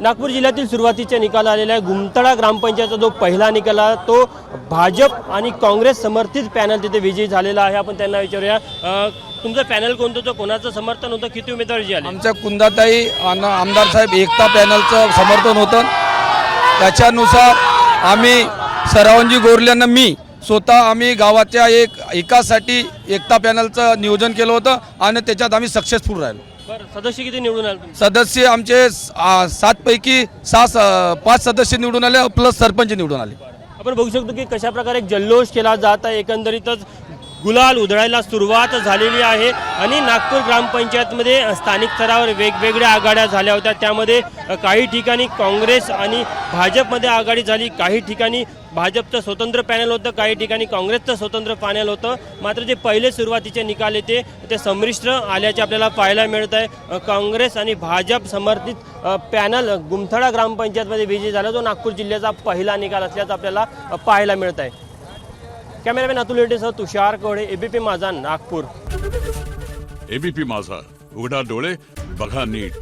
नागपूर जिल्ह्यातील सुरुवातीच्या निकाल आलेला आहे. गुमतळा ग्रामपंचायतचा जो पहिला निकाल आहे तो भाजप आणि काँग्रेस समर्थित पॅनल तिथे विजयी झालेला आहे. आपण त्यांना विचारूया. तुमचं पॅनल कोणतं होतं? कोणाचं समर्थन होतं? किती उमेदवार विजयी आले? आमच्या कुंदाताई आमदार साहेब एकता पॅनलचं समर्थन होतं. त्याच्यानुसार आम्ही सरावंजी गोरल्यांना मी स्वतः आम्ही गावाच्या एक एकासाठी एकता पॅनलचं नियोजन केलं होतं आणि त्याच्यात आम्ही सक्सेसफुल राहिलो. बरं सदस्य किती निवडून आले तुमचे सदस्य आमचे स- आ, सातपैकी सहा पाच सदस्य निवडून आले प्लस सरपंच निवडून आले. आपण बघू शकतो की कशा प्रकारे एक जल्लोष केला जात आहे एकंदरीतच गुलाल उधळायला सुरुवात झालेली आहे आणि नागपूर ग्रामपंचायतमध्ये स्थानिक स्तरावर वेगवेगळ्या आघाड्या झाल्या होत्या. त्यामध्ये काही ठिकाणी काँग्रेस आणि भाजपमध्ये आघाडी झाली काही ठिकाणी भाजपचं स्वतंत्र पॅनल होतं काही ठिकाणी काँग्रेसचं स्वतंत्र पॅनल होतं. मात्र जे पहिले सुरुवातीचे निकाल येते ते संमिश्र आल्याचे आपल्याला पाहायला मिळत आहे काँग्रेस आणि भाजप समर्थित पॅनल गुमथडा ग्रामपंचायतमध्ये विजयी झाला. जो नागपूर जिल्ह्याचा पहिला निकाल असल्याचं आपल्याला पाहायला मिळत आहे कॅमेरामॅन अतुल रेड्डीसह तुषार कोळे एबीपी माझा नागपूर. एबीपी माझा. उघडा डोळे बघा नीट.